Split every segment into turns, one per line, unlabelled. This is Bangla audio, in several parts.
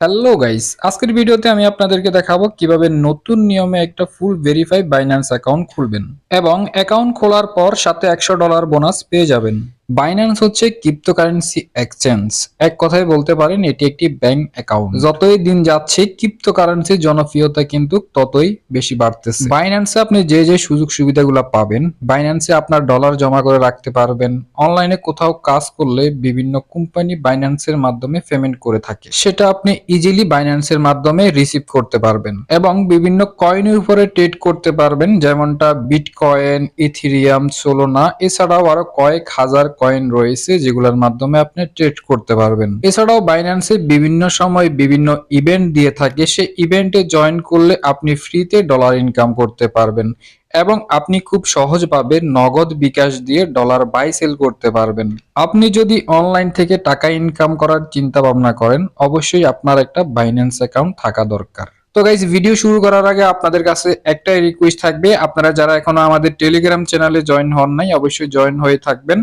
হ্যালো গাইস আজকের ভিডিওতে আমি আপনাদেরকে দেখাবো কীভাবে নতুন নিয়মে একটা ফুল ভেরিফাই বাইন্যান্স অ্যাকাউন্ট খুলবেন এবং অ্যাকাউন্ট খোলার পর সাথে একশো ডলার বোনাস পেয়ে যাবেন। বাইন্যান্স হচ্ছে ক্রিপ্টোকারেন্সি এক্সচেঞ্জ এক কথায় বলতে পারেন, এটি একটি ব্যাংক অ্যাকাউন্ট যতই দিন যাচ্ছে ক্রিপ্টোকারেন্সির জনপ্রিয়তা কিন্তু ততই বেশি বাড়তেছে। বাইন্যান্সে আপনি যে যে সুযোগ সুবিধাগুলো পাবেন বাইন্যান্সে আপনার ডলার জমা করে রাখতে পারবেন। অনলাইনে কোথাও কাজ করলে বিভিন্ন কোম্পানি বাইন্যান্সের মাধ্যমে পেমেন্ট করে থাকে। সেটা আপনি ইজিলি বাইন্যান্সের মাধ্যমে রিসিভ করতে পারবেন এবং বিভিন্ন কয়েনের উপরে ট্রেড করতে পারবেন, যেমনটা বিটকয়েন ইথিরিয়াম সোলোনা এছাড়াও আরও কয়েক হাজার কয়েন রয়েছে, যেগুলোর মাধ্যমে আপনি ট্রেড করতে পারবেন। এছাড়াও বাইন্যান্সে বিভিন্ন সময় বিভিন্ন ইভেন্ট দিয়ে থাকে সে ইভেন্টে জয়েন করলে আপনি ফ্রিতে ডলার ইনকাম করতে পারবেন এবং আপনি খুব সহজভাবে নগদ বিকাশ দিয়ে ডলার বাই সেল করতে পারবেন। আপনি যদি অনলাইন থেকে টাকা ইনকাম করার চিন্তা ভাবনা করেন, অবশ্যই আপনার একটা বাইন্যান্স অ্যাকাউন্ট থাকা দরকার। তো গাইজ ভিডিও শুরু করার আগে আপনাদের কাছে একটাই রিকোয়েস্ট থাকবে, আপনারা যারা এখনও আমাদের টেলিগ্রাম চ্যানেলে জয়েন হন নাই, অবশ্যই জয়েন হয়ে থাকবেন।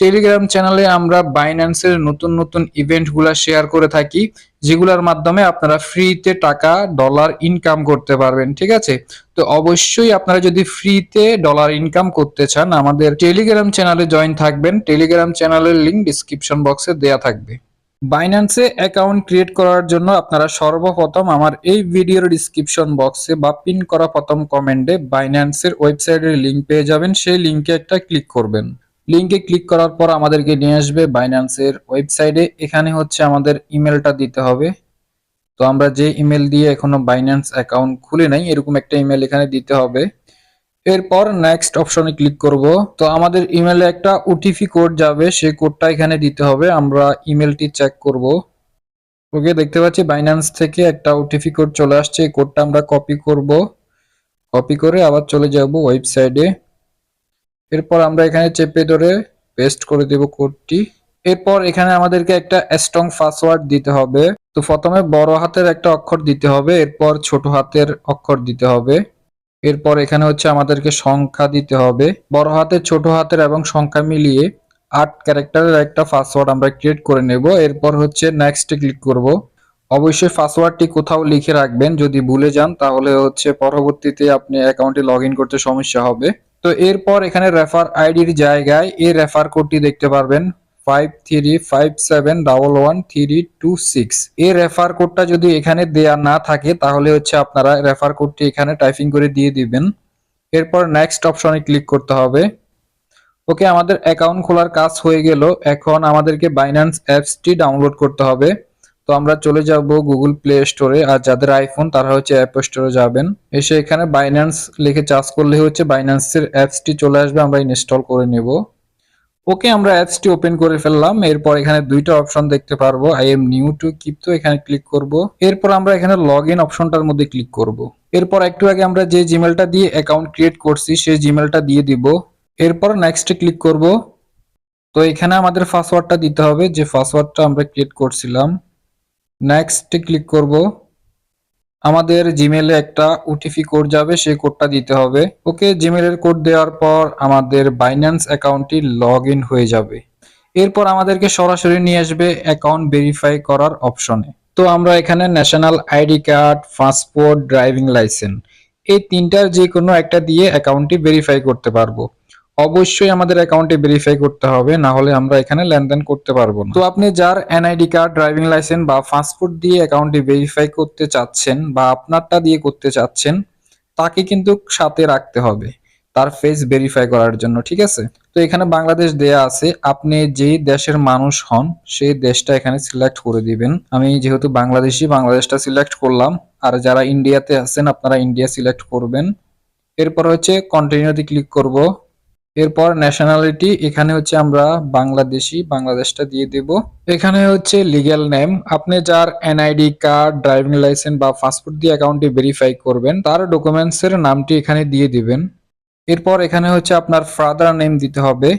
টেলিগ্রাম চ্যানেলে আমরা বাইন্যান্সের নতুন নতুন ইভেন্টগুলো শেয়ার করে থাকি, যেগুলোর মাধ্যমে আপনারা ফ্রিতে টাকা ডলার ইনকাম করতে পারবেন, ঠিক আছে? তো অবশ্যই আপনারা যদি ফ্রিতে ডলার ইনকাম করতে চান, আমাদের টেলিগ্রাম চ্যানেলে জয়েন থাকবেন। টেলিগ্রাম চ্যানেলের লিংক ডিসক্রিপশন বক্সে দেয়া থাকবে। বাইন্যান্সে অ্যাকাউন্ট ক্রিয়েট করার জন্য আপনারা সর্বপ্রথম আমার এই ভিডিওর ডিসক্রিপশন বক্সে বা পিন করা প্রথম কমেন্টে বাইন্যান্সের ওয়েবসাইটের লিংক পেয়ে যাবেন। সেই লিংকে একটা ক্লিক করবেন। লিংকে ক্লিক করার পর আমাদেরকে নিয়ে আসবে বাইন্যান্সের ওয়েবসাইটে এখানে হচ্ছে আমাদের ইমেলটা দিতে হবে। তো আমরা যে ইমেল দিয়ে এখনও বাইন্যান্স অ্যাকাউন্ট খুলে নাই, এরকম একটা ইমেল এখানে দিতে হবে। এরপর নেক্সট অপশনে ক্লিক করব। তো আমাদের ইমেলে একটা ওটিপি কোড যাবে, সেই কোডটা এখানে দিতে হবে। আমরা ইমেলটি চেক করব। ওকে, দেখতে পাচ্ছি বাইন্যান্স থেকে একটা ওটিপি কোড চলে আসছে। এই কোডটা আমরা কপি করব। কপি করে আবার চলে যাব ওয়েবসাইটে এরপর আমরা এখানে চেপে ধরে পেস্ট করে দেব কোডটি। এরপর এখানে আমাদেরকে একটা স্ট্রং পাসওয়ার্ড দিতে হবে। তো প্রথমে বড় হাতের একটা অক্ষর দিতে হবে, এরপর ছোট হাতের অক্ষর দিতে হবে। এরপর এখানে হচ্ছে আমাদেরকে সংখ্যা দিতে হবে। বড় হাতের ছোট হাতের এবং সংখ্যা মিলিয়ে আট ক্যারেক্টারের একটা পাসওয়ার্ড আমরা ক্রিয়েট করে নেব। এরপর হচ্ছে নেক্সটে ক্লিক করব। অবশ্যই পাসওয়ার্ডটি কোথাও লিখে রাখবেন। যদি ভুলে যান, তাহলে হচ্ছে পরবর্তীতে আপনি অ্যাকাউন্টে লগ করতে সমস্যা হবে। তো এরপর এখানে রেফার আইডির জায়গায় এই রেফার কোডটি দেখতে পারবেন। Five three five seven double one three two six refer কোডটা যদি এখানে না থাকে, তাহলে হচ্ছে আপনারা রেফার কোডটি এখানে টাইপিং করে দিয়ে দিবেন। এরপর নেক্সট ক্লিক করতে হবে। ওকে, আমাদের অ্যাকাউন্ট খোলার কাজ হয়ে এখন আমাদেরকে অ্যাপসটি ডাউনলোড করতে হবে। তো আমরা চলে যাব গুগল প্লে স্টোরে আর যাদের আইফোন তারা হচ্ছে অ্যাপ স্টোরে যাবেন। এসে এখানে বাইন্যান্স লিখে চার্জ করলে হচ্ছে বাইন্যান্সের অ্যাপসটি চলে আসবে, আমরা ইনস্টল করে নেব। ওকে আমরা অ্যাপসটি ওপেন করে ফেললাম। এরপর এখানে দুইটা অপশন দেখতে পারব। I am new to crypto এখানে ক্লিক করব। এরপর আমরা এখানে লগ ইন অপশনটার মধ্যে ক্লিক করব। এরপর একটু আগে আমরা যে জিমেলটা দিয়ে অ্যাকাউন্ট ক্রিয়েট করছি, সেই জিমেলটা দিয়ে দিব। এরপর নেক্সটে ক্লিক করব। তো এখানে আমাদের পাসওয়ার্ডটা দিতে হবে। যে পাসওয়ার্ডটা আমরা ক্রিয়েট করছিলাম নেক্সটে ক্লিক করব। আমাদের জিমেলে একটা ওটিপি কোড যাবে, সেই কোডটা দিতে হবে। ওকে জিমেলের কোড দেওয়ার পর আমাদের বাইন্যান্স অ্যাকাউন্টটি লগ হয়ে যাবে। এরপর আমাদেরকে সরাসরি নিয়ে আসবে অ্যাকাউন্ট ভেরিফাই করার অপশনে তো আমরা এখানে national ID card passport driving licence এই তিনটার যে কোনো একটা দিয়ে অ্যাকাউন্টটি ভেরিফাই করতে পারব। অবশ্যই আমাদের অ্যাকাউন্টে ভেরিফাই করতে হবে, না হলে আমরা এখানে লেনদেন করতে পারব না। তো আপনি যার এনআইডি কার্ড ড্রাইভিং লাইসেন্স বা পাসপোর্ট দিয়ে অ্যাকাউন্টে ভেরিফাই করতে চাচ্ছেন বা আপনারটা দিয়ে করতে চাচ্ছেন, তাকে কিন্তু সাথে রাখতে হবে, তার ফেস ভেরিফাই করার জন্য, ঠিক আছে? তো এখানে বাংলাদেশ দেয়া আছে, আপনি যেই দেশের মানুষ হন, সেই দেশটা এখানে সিলেক্ট করে দিবেন। আমি যেহেতু বাংলাদেশি, বাংলাদেশটা সিলেক্ট করলাম, আর যারা ইন্ডিয়াতে আছেন, আপনারা ইন্ডিয়া সিলেক্ট করবেন। এরপর হচ্ছে কন্টিনিউতে ক্লিক করব। এরপর ন্যাশনালিটি এখানে হচ্ছে আমরা বাংলাদেশি, বাংলাদেশটা দিয়ে দেব। এখানে হচ্ছে লিগ্যাল নেম আপনি যার এনআইডি কার্ড ড্রাইভিং লাইসেন্স বা পাসপোর্ট দিয়ে অ্যাকাউন্টে ভেরিফাই করবেন, তার ডকুমেন্টস এর নামটি এখানে দিয়ে দিবেন। এরপর এখানে হচ্ছে আপনার ফাদার নেম দিতে হবে।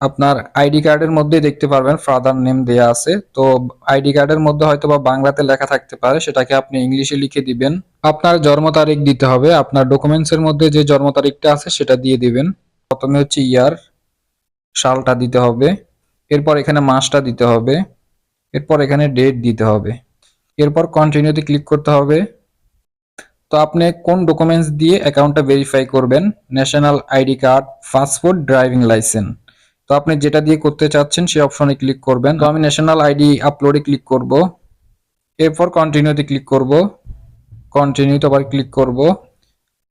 আপনার আইডি কার্ডের মধ্যে দেখতে পারবেন ফাদার নেম দেয়া আছে। তো আইডি কার্ডের মধ্যে হয়তো বা বাংলাতে লেখা থাকতে পারে, সেটাকে আপনি ইংলিশে লিখে দিবেন। আপনার জন্ম তারিখ দিতে হবে, আপনার ডকুমেন্টস এর মধ্যে যে জন্ম তারিখটা আছে সেটা দিয়ে দিবেন। প্রথমে হচ্ছে ইয়ার, সালটা দিতে হবে, এরপর এখানে মাসটা দিতে হবে, এরপর এখানে ডেট দিতে হবে, এরপর কন্টিনিউতে ক্লিক করতে হবে। তো আপনি কোন ডকুমেন্টস দিয়ে অ্যাকাউন্টটা ভেরিফাই করবেন? National ID card passport driving licence তো আপনি যেটা দিয়ে করতে চাচ্ছেন সেই অপশনে ক্লিক করবেন। তো আমি ন্যাশনাল আইডি আপলোডে ক্লিক করব। এরপর কন্টিনিউতে ক্লিক করব। কন্টিনিউতে আবার ক্লিক করব।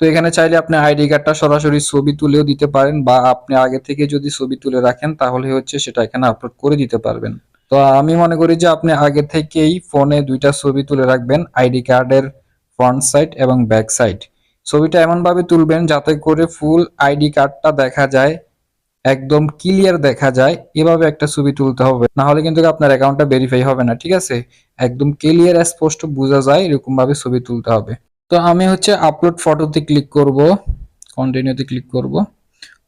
তো এখানে চাইলে আপনি আইডি কার্ডটা সরাসরি ছবি তুলেও দিতে পারেন বা আপনি আগে থেকে যদি ছবি তুলে রাখেন, তাহলে হচ্ছে সেটা এখানে আপলোড করে দিতে পারবেন। তো আমি মনে করি যে আপনি আগে থেকেই ফোনে দুইটা ছবি তুলে রাখবেন আইডি কার্ডের ফ্রন্ট সাইড এবং ব্যাক সাইড ছবিটা এমন ভাবে তুলবেন যাতে করে ফুল আইডি কার্ডটা দেখা যায়, একদম ক্লিয়ার দেখা যায়, এভাবে একটা ছবি তুলতে হবে। না হলে কিন্তু আপনার অ্যাকাউন্টটা ভেরিফাই হবে না, ঠিক আছে? একদম ক্লিয়ার স্পষ্ট বোঝা যায় এরকম ভাবে ছবি তুলতে হবে। তো আমি হচ্ছে আপলোড ফটোতে ক্লিক করব কন্টিনিউতে ক্লিক করব।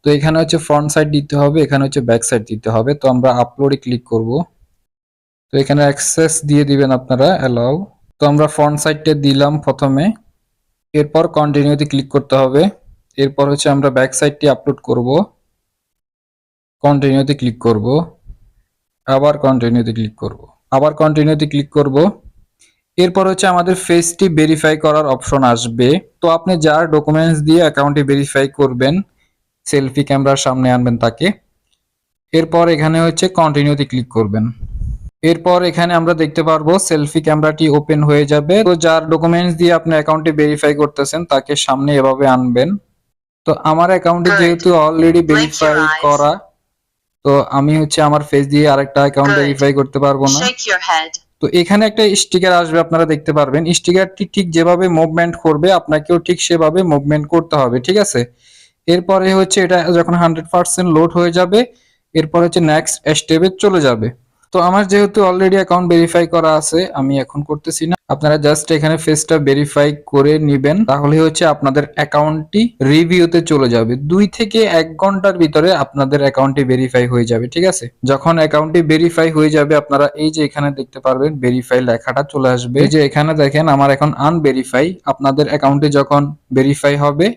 তো এখানে হচ্ছে ফ্রন্ট সাইড দিতে হবে, এখানে হচ্ছে ব্যাক সাইড দিতে হবে। তো আমরা আপলোডে ক্লিক করব। তো এখানে অ্যাক্সেস দিয়ে দিবেন আপনারা অ্যালাউ তো আমরা ফ্রন্ট সাইডটা দিলাম প্রথমে। এরপর কন্টিনিউতে ক্লিক করতে হবে। এরপর হচ্ছে আমরা ব্যাক সাইডটি আপলোড করব। কন্টিনিউতে ক্লিক করব। আবার কন্টিনিউতে ক্লিক করব। আবার কন্টিনিউতে ক্লিক করব। এরপর হচ্ছে আমাদের ফেসটি ভেরিফাই করার অপশন আসবে। তো আপনি যার ডকুমেন্টস দিয়ে অ্যাকাউন্টে ভেরিফাই করবেন সেলফি ক্যামেরার সামনে আনবেন তাকে। এরপর এখানে হচ্ছে কন্টিনিউতে ক্লিক করবেন। এরপর এখানে আমরা দেখতে পারব সেলফি ক্যামেরাটি ওপেন হয়ে যাবে। তো যার ডকুমেন্টস দিয়ে আপনি অ্যাকাউন্টে ভেরিফাই করতেছেন তাকে সামনে এভাবে আনবেন। তো আমার অ্যাকাউন্টে. যেহেতু অলরেডি ভেরিফাই করা তো আমি হচ্ছে আমার ফেস দিয়ে আরেকটা অ্যাকাউন্ট ভেরিফাই করতে পারব না. তো এখানে একটা স্টিকার আসবে, আপনারা দেখতে পারবেন। স্টিকারটি ঠিক যেভাবে মুভমেন্ট করবে, আপনাকেও ঠিক সেভাবে মুভমেন্ট করতে হবে, ঠিক আছে? এরপরে হচ্ছে এটা যখন হান্ড্রেড পার্সেন্ট লোড হয়ে যাবে, এরপর হচ্ছে নেক্সট স্টেপে চলে যাবে। তো আমার যেহেতু অলরেডি অ্যাকাউন্ট ভেরিফাই করা আছে, আমি এখন করতেছি না। আপনারা জাস্ট এখানে ফেসটা ভেরিফাই করে নিবেন। তাহলে হচ্ছে আপনাদের অ্যাকাউন্টটি রিভিউতে চলে যাবে। দুই থেকে এক ঘণ্টার ভিতরে আপনাদের অ্যাকাউন্টটি ভেরিফাই হয়ে যাবে, ঠিক আছে? যখন অ্যাকাউন্টটি ভেরিফাই হয়ে যাবে, আপনারা এই যে এখানে দেখতে পারবেন ভেরিফাই লেখাটা চলে আসবে। এই যে এখানে দেখেন, আমার এখন আনভেরিফাই আপনাদের অ্যাকাউন্টে যখন ভেরিফাই হবে,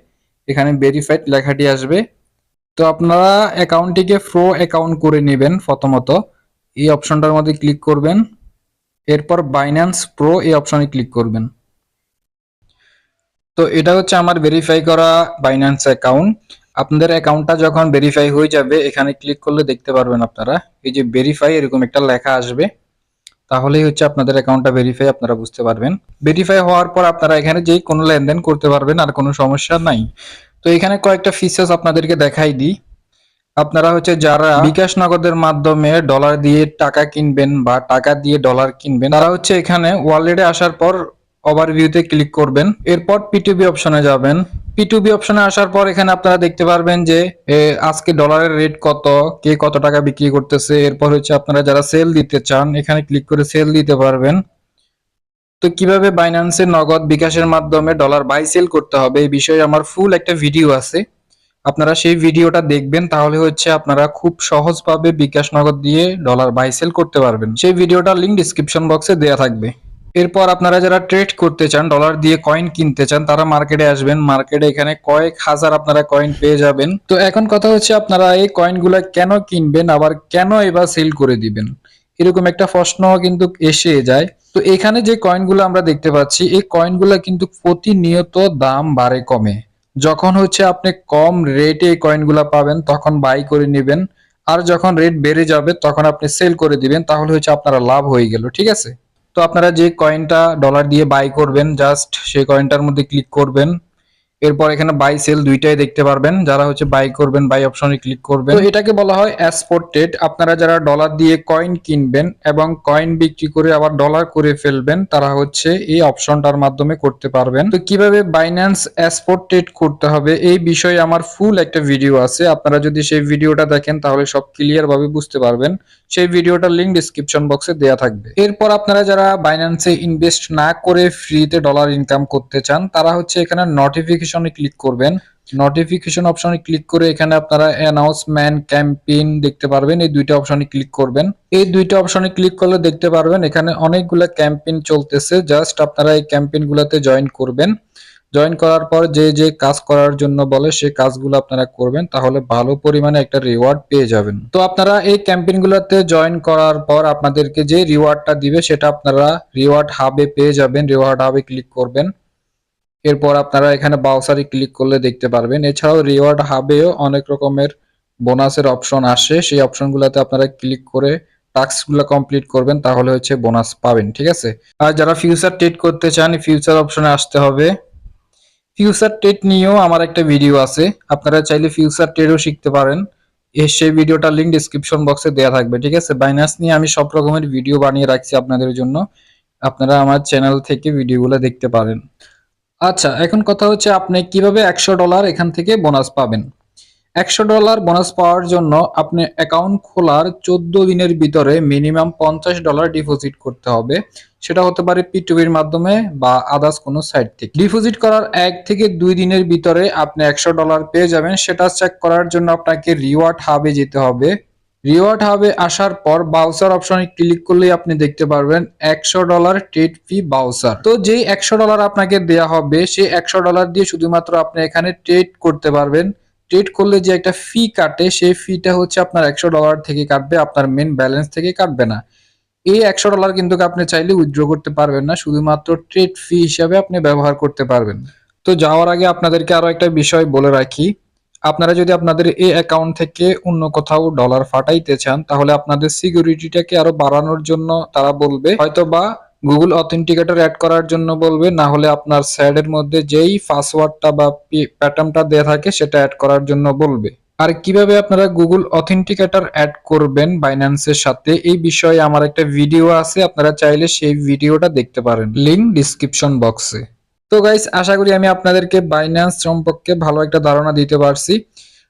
এখানে ভেরিফাইড লেখাটি আসবে। তো আপনারা অ্যাকাউন্টটিকে প্রো অ্যাকাউন্ট করে নেবেন প্রথমত। এই অপশনটার মধ্যে ক্লিক করবেন। এরপর বাইন্যান্স প্রো এই অপশনে ক্লিক করবেন। তো এটা হচ্ছে আমার ভেরিফাই করা বাইন্যান্স অ্যাকাউন্ট আপনাদের অ্যাকাউন্টটা যখন ভেরিফাই হয়ে যাবে, এখানে ক্লিক করলে দেখতে পারবেন আপনারা। এই যে ভেরিফাই এরকম একটা লেখা আসবে। তাহলেই হচ্ছে আপনাদের অ্যাকাউন্টটা ভেরিফাই আপনারা বুঝতে পারবেন। ভেরিফাই হওয়ার পর আপনারা এখানে যেই কোনো লেনদেন করতে পারবেন, আর কোনো সমস্যা নাই। তো এখানে কয়েকটা ফিচার্স আপনাদেরকে দেখাই দিই। আপনারা হচ্ছে যারা বিকাশ নগদের মাধ্যমে ডলার দিয়ে টাকা কিনবেন বা টাকা দিয়ে ডলার কিনবেন, তারা হচ্ছে এখানে ওয়ালেটে আসার পর ওভারভিউতে ক্লিক করবেন। এরপর পিটুবি অপশনে যাবেন। পিটুবি অপশনে আসার পর এখানে আপনারা দেখতে পারবেন যে আজকে ডলারের রেট কত, কে কত টাকা বিক্রি করতেছে। এরপর হচ্ছে আপনারা যারা সেল দিতে চান, এখানে ক্লিক করে সেল দিতে পারবেন। তো কীভাবে বাইন্যান্সের নগদ বিকাশের মাধ্যমে ডলার বাই সেল করতে হবে এই বিষয়ে আমার ফুল একটা ভিডিও আছে। আপনারা সেই ভিডিওটা দেখবেন, তাহলে হচ্ছে আপনারা খুব সহজভাবে বিকাশ নগদ দিয়ে ডলার বাই সেল করতে পারবেন। সেই ভিডিওটার লিংক ডিসক্রিপশন বক্সে দেওয়া থাকবে। এরপর আপনারা যারা ট্রেড করতে চান ডলার দিয়ে কয়েন কিনতে চান, তারা মার্কেটে আসবেন। মার্কেটে এখানে কয়েক হাজার আপনারা কয়েন পেয়ে যাবেন। তো এখন কথা হচ্ছে আপনারা এই কয়েনগুলা কেন কিনবেন, আবার কেন এবার সেল করে দিবেন? এরকম একটা প্রশ্ন কিন্তু এসে যায়। তো এখানে যে কয়েনগুলো আমরা দেখতে পাচ্ছি, এই কয়েনগুলো কিন্তু প্রতিনিয়ত দাম বাড়ে কমে। যখন হচ্ছে আপনি কম রেটে এই কয়েনগুলো পাবেন, তখন বাই করে নেবেন। আর যখন রেট বেড়ে যাবে, তখন আপনি সেল করে দিবেন, তাহলে হচ্ছে আপনারা লাভ হয়ে গেল, ঠিক আছে? তো আপনারা যে কয়েনটা ডলার দিয়ে বাই করবেন জাস্ট সেই কয়েনটার মধ্যে ক্লিক করবেন। এরপর এখানে বাই সেল দুইটাই দেখতে পারবেন। যারা হচ্ছে বাই করবেন বাই অপশনে ক্লিক করবেন। তো এটাকে বলা হয় অ্যাসপোর্টেড আপনারা যারা ডলার দিয়ে কয়েন কিনবেন এবং কয়েন বিক্রি করে আবার ডলার করে ফেলবেন, তারা হচ্ছে এই অপশনটার মাধ্যমে করতে পারবেন। তো কীভাবে বাইন্যান্স অ্যাসপোর্টেড করতে হবে, এই বিষয়ে আমার ফুল একটা ভিডিও আছে। আপনারা যদি সেই ভিডিওটা দেখেন, তাহলে সব ক্লিয়ার ভাবে বুঝতে পারবেন। সেই ভিডিওটার লিংক ডিসক্রিপশন বক্সে দেয়া থাকবে। এরপর আপনারা যারা বাইন্যান্সে ইনভেস্ট না করে ফ্রিতে ডলার ইনকাম করতে চান, তারা হচ্ছে এখানে নোটিফিকেশনে ক্লিক করবেন। নোটিফিকেশন অপশনে ক্লিক করে এখানে আপনারা অ্যানাউন্সমেন্ট ক্যাম্পেইন দেখতে পারবেন। এই দুইটা অপশনে ক্লিক করবেন। এই দুইটা অপশনে ক্লিক করলে দেখতে পারবেন এখানে অনেকগুলো ক্যাম্পেইন চলতেছে। জাস্ট আপনারা এই ক্যাম্পেইন গুলাতে জয়েন করবেন। জয়েন করার পর যে যে কাজ করার জন্য বলে সেই কাজগুলো আপনারা করবেন, তাহলে ভালো পরিমাণে একটা রিওয়ার্ড পেয়ে যাবেন। তো আপনারা এই ক্যাম্পেইনগুলোতে জয়েন করার পর আপনাদেরকে যে রিওয়ার্ডটা দিবে, সেটা আপনারা রিওয়ার্ড হাবে পেয়ে যাবেন। রিওয়ার্ড হাবে ক্লিক করবেন। এরপর আপনারা এখানে বাউসারি ক্লিক করলে দেখতে পারবেন। এছাড়াও রিওয়ার্ড হাবেও অনেক রকমের বোনাসের অপশন আসে। সেই অপশনগুলোতে আপনারা ক্লিক করে টাস্কগুলো কমপ্লিট করবেন, তাহলে হচ্ছে বোনাস পাবেন, ঠিক আছে? আর যারা ফিউচার ট্রেড করতে চান ফিউচার অপশনে আসতে হবে। ফিউচার ট্রেড নিয়েও আমার একটা ভিডিও আছে। আপনারা চাইলে ফিউচার ট্রেডও শিখতে পারেন। সেই ভিডিওটা লিঙ্ক ডিসক্রিপশন বক্সে দেওয়া থাকবে, ঠিক আছে? বাইনান্স নিয়ে আমি সব রকমের ভিডিও বানিয়ে রাখছি আপনাদের জন্য। আপনারা আমার চ্যানেল থেকে ভিডিওগুলো দেখতে পারেন। আচ্ছা এখন কথা হচ্ছে আপনি কীভাবে একশো ডলার এখান থেকে বোনাস পাবেন? একশো ডলার বোনাস পাওয়ার জন্য আপনি অ্যাকাউন্ট খোলার চোদ্দ দিনের ভিতরে মিনিমাম পঞ্চাশ ডলার ডিপোজিট করতে হবে। সেটা হতে পারে পিটুবির মাধ্যমে বা আদার্স কোনো সাইট থেকে। ডিপোজিট করার এক থেকে দুই দিনের ভিতরে আপনি একশো ডলার পেয়ে যাবেন। সেটা চেক করার জন্য আপনাকে রিওয়ার্ড হাবে যেতে হবে। রিওয়ার্ড হাবে আসার পর বাউসার অপশনে ক্লিক করলেই আপনি দেখতে পারবেন একশো ডলার ট্রেড ফি বাউসার। তো যেই একশো ডলার আপনাকে দেয়া হবে, সেই একশো ডলার দিয়ে শুধুমাত্র আপনি এখানে ট্রেড করতে পারবেন। ট্রেড করলে যে একটা ফি কাটে, সেই ফিটা হচ্ছে আপনার একশো ডলার থেকে কাটবে, আপনার মেন ব্যালেন্স থেকে কাটবে না। এই একশো ডলার কিন্তু আপনি চাইলে উইথড্র করতে পারবেন না, শুধুমাত্র ট্রেড ফি হিসাবে আপনি ব্যবহার করতে পারবেন। তো যাওয়ার আগে আপনাদেরকে আরও একটা বিষয় বলে রাখি। আপনারা যদি আপনাদের এই অ্যাকাউন্ট থেকে অন্য কোথাও ডলার ফাটাইতে চান, তাহলে আপনাদের সিকিউরিটিটাকে আরও বাড়ানোর জন্য তারা বলবে হয়তো বা গুগল অথেন্টিকেটর অ্যাড করার জন্য বলবে, না হলে আপনার স্যাডের মধ্যে যেই পাসওয়ার্ডটা বা প্যাটার্নটা দেয়া থাকে, সেটা অ্যাড করার জন্য বলবে। আর কীভাবে আপনারা গুগল অথেন্টিকেটর অ্যাড করবেন বাইন্যান্সের সাথে, এই বিষয়ে আমার একটা ভিডিও আছে, আপনারা চাইলে সেই ভিডিওটা দেখতে পারেন। লিংক ডিসক্রিপশন বক্সে তো গাইস আশা করি আমি আপনাদেরকে বাইন্যান্স সম্পর্কে ভালো একটা ধারণা দিতে পারছি।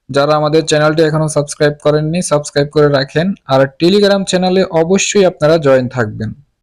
যারা আমাদের চ্যানেলটি এখনও সাবস্ক্রাইব করেননি সাবস্ক্রাইব করে রাখেন। আর টেলিগ্রাম চ্যানেলে অবশ্যই আপনারা জয়েন থাকবেন।